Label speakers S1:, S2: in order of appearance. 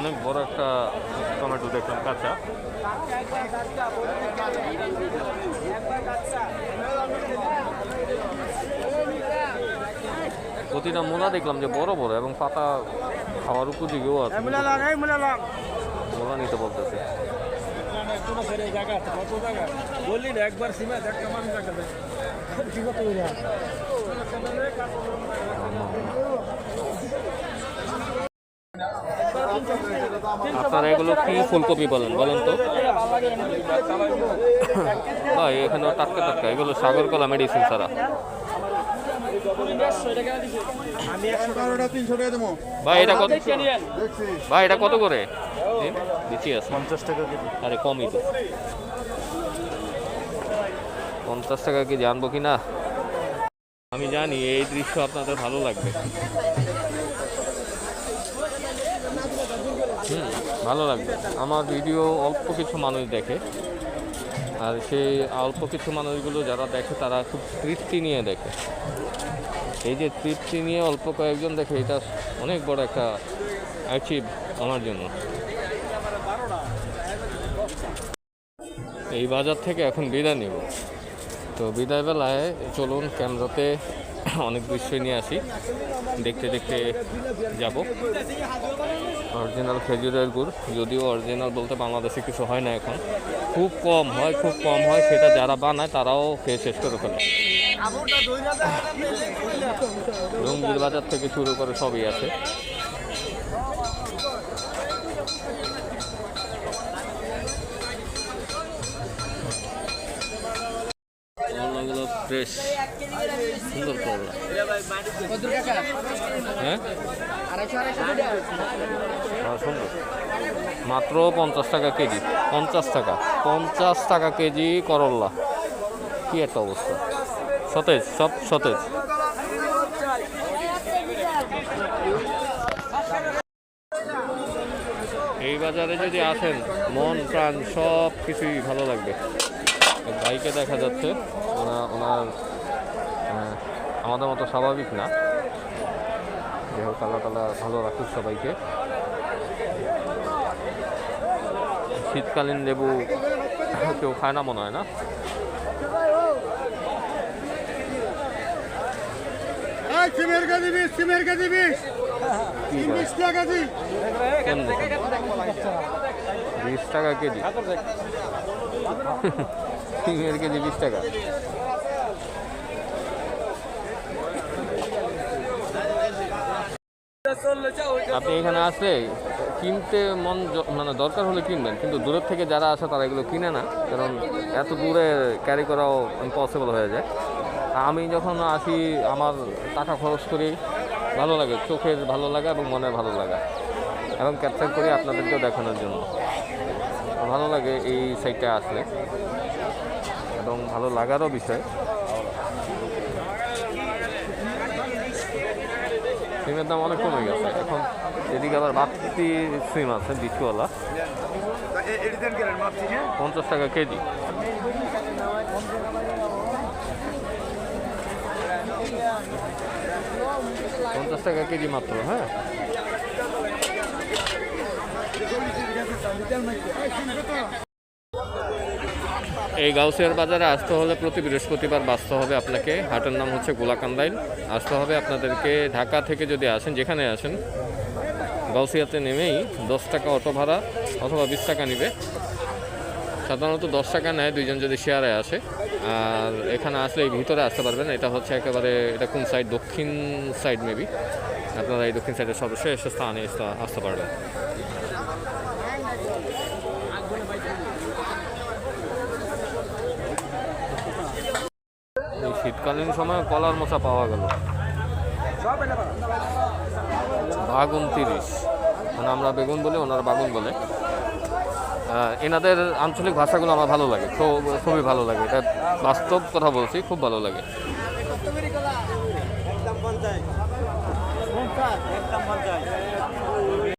S1: অনেক বড় একটা টমেটো দেখলাম কাঁচা। প্রতিটা মোনা দেখলাম যে বড় বড় এবং পাতা খাওয়ার উপযোগীও আছে। মোনা নিতে বলতেছে।
S2: বললি না একবার
S1: আপনারা এগুলো কি ফুলকপি বলেন বলেন তো। এখানে টাটকা টাটকা, এগুলো সাগর কলা মেডিসিন ছাড়া। ভাই এটা কত? ভাই এটা কত করে? দিচ্ছি আছে।
S2: পঞ্চাশ টাকা কেজি।
S1: আরে কমই তো। পঞ্চাশ টাকা কি জানব কি না? আমি জানি এই দৃশ্য আপনাদের ভালো লাগবে। হুম ভালো লাগবে। আমার ভিডিও অল্প কিছু মানুষ দেখে। আর সেই অল্প কিছু মানুষগুলো যারা দেখে, তারা খুব তৃপ্তি নিয়ে দেখে। এই যে তৃপ্তি নিয়ে অল্প কয়েকজন দেখে, এটা অনেক বড় একটা অ্যাচিভ আমার জন্য। এই বাজার থেকে এখন বিদায় নিব। তো বিদায় বেলায় চলুন, ক্যামেরাতে অনেক দৃশ্যই নিয়ে আসি। দেখতে দেখতে যাব। অরিজিনাল খেজুরের গুড়, যদিও অরিজিনাল বলতে বাংলাদেশে কিছু হয় না এখন। খুব কম হয়, খুব কম হয়, সেটা যারা বানায় তারাও খেয়ে শেষ করে ফেলে। রঙ্গির বাজার থেকে শুরু করে সবই আছে। ফ্রেশ সুন্দর করলা। হ্যাঁ? হ্যাঁ, মাত্র পঞ্চাশ টাকা কেজি। পঞ্চাশ টাকা। পঞ্চাশ টাকা কেজি করল্লা কি একটা অবস্থা। সতেজ সব সতেজ। এই বাজারে যদি আসেন মন প্রাণ সব কিছুই ভালো লাগবে। ভাইকে দেখা যাচ্ছে ওনা ওনার আমাদের মতো স্বাভাবিক না। দেহ কালা কালা ভালো রাখুক সবাইকে। শীতকালীন লেবু কেউ খায় না মনে হয় না?
S2: সিমের বিশ সিমের বিশ বিশ টাকা
S1: বিশ টাকা কেজি? সিমের কেজি বিশ টাকা। আপনি এখানে আসলে কিনতে মন মানে দরকার হলে কিনবেন, কিন্তু দূরের থেকে যারা আসে তারা এগুলো কিনে না, কারণ এত দূরে ক্যারি করাও ইম্পসিবল হয়ে যায়। আমি যখন আসি, আমার টাকা খরচ করি, ভালো লাগে, চোখের ভালো লাগা এবং মনের ভালো লাগা। এবং ক্যাপচার করি আপনাদেরকেও দেখানোর জন্য। ভালো লাগে এই সাইডটা আসলে। এবং ভালো লাগারও বিষয়। সিমের দাম অনেক কমে গেছে। এখন এদিকে আবার বাড়তি সিম আছে বিচুয়ালা পঞ্চাশ টাকা কেজি। পঞ্চাশ টাকা কেজি মাত্র হ্যাঁ? এই গাউসিয়ার বাজারে আসতে হলে প্রতি বৃহস্পতিবার বাঁচতে হবে আপনাকে। হাটের নাম হচ্ছে গোলাকান্দাইল আসতে হবে আপনাদেরকে ঢাকা থেকে যদি আসেন, যেখানে আসেন, গাউসিয়াতে নেমেই দশ টাকা অটো ভাড়া অথবা বিশ টাকা নিবে। সাধারণত দশ টাকা নেয়, দুইজন যদি শেয়ারে আসে। আর এখানে আসলে এই ভিতরে আসতে পারবেন, এটা হচ্ছে একেবারে, এটা কোন সাইড? দক্ষিণ সাইড মেবি। আপনারা এই দক্ষিণ সাইডের সর্বশেষ স্থানে আসতে- আসতে পারবেন। শীতকালীন সময় কলার মোচা পাওয়া গেল। বাগুন তিরিশ। মানে আমরা বেগুন বলি, ওনারা বাগুন বলে। এনাদের আঞ্চলিক ভাষাগুলো আমার ভালো লাগে, খুব, খুবই ভালো লাগে। এটা বাস্তব কথা বলছি, খুব ভালো লাগে।
S2: একদম